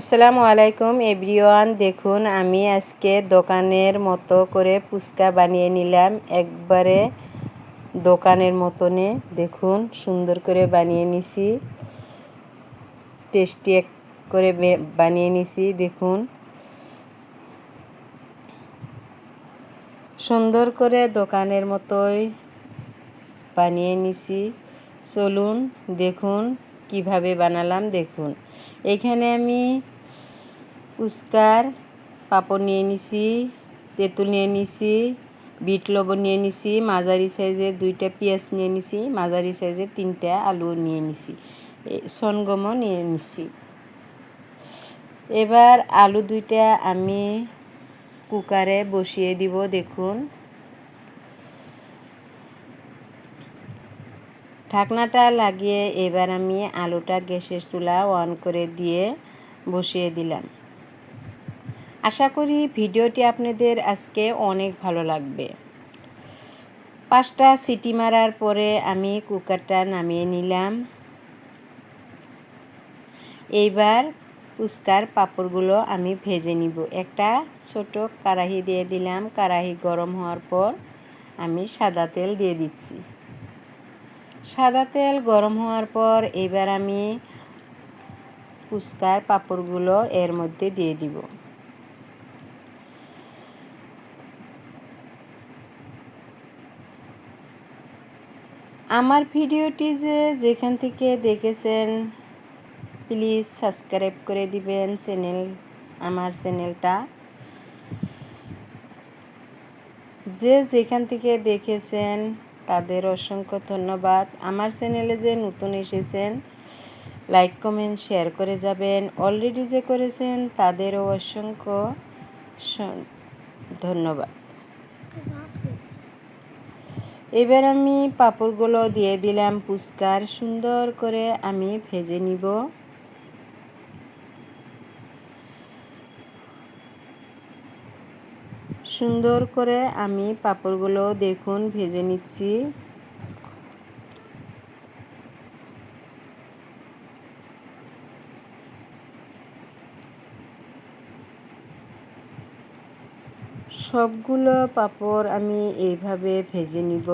আসসালামু আলাইকুম এভরিওয়ান, দেখুন আমি আজকে দোকানের মতো করে ফুচকা বানিয়ে নিলাম। একবারে দোকানের মতনে, দেখুন সুন্দর করে বানিয়ে নিছি। টেস্টি এক করে বানিয়ে নিছি, দেখুন। সুন্দর করে দোকানের মতোই বানিয়ে নিছি। চলুন, দেখুন কীভাবে বানালাম দেখুন। এখানে আমি উস্কার পাপড় নিয়ে নিছি, তেঁতুল নিয়ে নিছি, বিট লবণ নিয়ে নিছি, মাঝারি সাইজের দুইটা পেঁয়াজ নিয়ে নিছি, মাঝারি সাইজের তিনটা আলু নিয়ে নিছি সনগমও নিয়ে নিছি। এবার আলু দুইটা আমি কুকারে বসিয়ে দিব দেখুন। ঢাকনাটা লাগিয়ে এবার আমি আলুটা গ্যাসের চুলা অন করে দিয়ে বসিয়ে দিলাম। আশা করি ভিডিওটি আপনাদের আজকে অনেক ভালো লাগবে। পাঁচটা সিটি মারার পরে আমি কুকারটা নামিয়ে নিলাম। এইবার উস্কার পাঁপড়গুলো আমি ভেজে নিব। একটা ছোট কারাহি দিয়ে দিলাম। কারাহি গরম হওয়ার পর আমি সাদা তেল দিয়ে দিচ্ছি। সাদা তেল গরম হওয়ার পর এবার আমি ফুচকার পাঁপড়গুলো এর মধ্যে দিয়ে দিব। আমার ভিডিওটি যে যেখান থেকে দেখেছেন, প্লিজ সাবস্ক্রাইব করে দিবেন চ্যানেল, আমার চ্যানেলটা। যে যেখান থেকে দেখেছেন তাদের অসংখ্য ধন্যবাদ। আমার চ্যানেলে যে নতুন এসেছেন লাইক কমেন্ট শেয়ার করে যাবেন। অলরেডি যে করেছেন, তাদেরও অসংখ্য ধন্যবাদ। এবার আমি পাঁপড়গুলো দিয়ে দিলাম পুস্কার। সুন্দর করে আমি ভেজে নিব। সুন্দর করে আমি পাঁপড়গুলো দেখুন ভেজে নিচ্ছি। সবগুলো পাপড় আমি এইভাবে ভেজে নিব।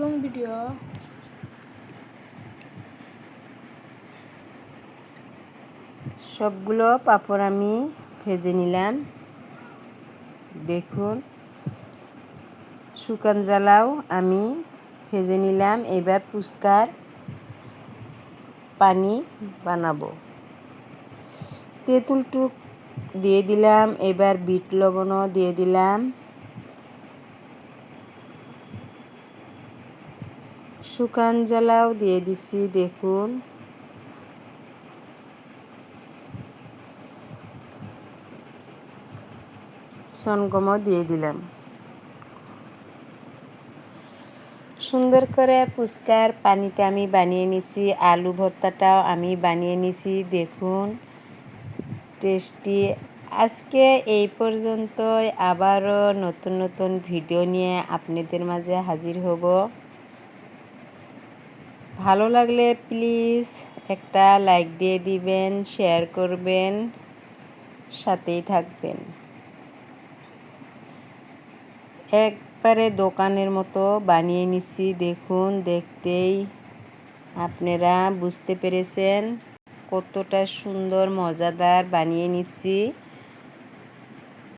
Long video. সবগুলো পাপড় আমি ভেজে নিলাম। দেখুন, শুকান জ্বালাও আমি ভেজে নিলাম। এবার পুস্কার পানি বানাবো। তেঁতুল টুক দিয়ে দিলাম, এবার বিট লবণও দিয়ে দিলাম। শুকান জ্বালাও দিয়ে দিছি, দেখুন। সনগমও দিয়ে দিলাম। সুন্দর করে ফুচকার পানিটা আমি বানিয়ে নিছি, আলু ভর্তাটাও আমি বানিয়ে নিছি, দেখুন। টেস্টি। আজকে এই পর্যন্তই, আবারও নতুন নতুন ভিডিও নিয়ে আপনাদের মাঝে হাজির হব। ভালো লাগলে প্লিজ একটা লাইক দিয়ে দিবেন, শেয়ার করবেন, সাথেই থাকবেন। একবারে দোকানের মতো বানিয়ে নিছি, দেখুন, দেখতেই আপনারা বুঝতে পেরেছেন কতটা সুন্দর, মজাদার বানিয়ে নিচ্ছি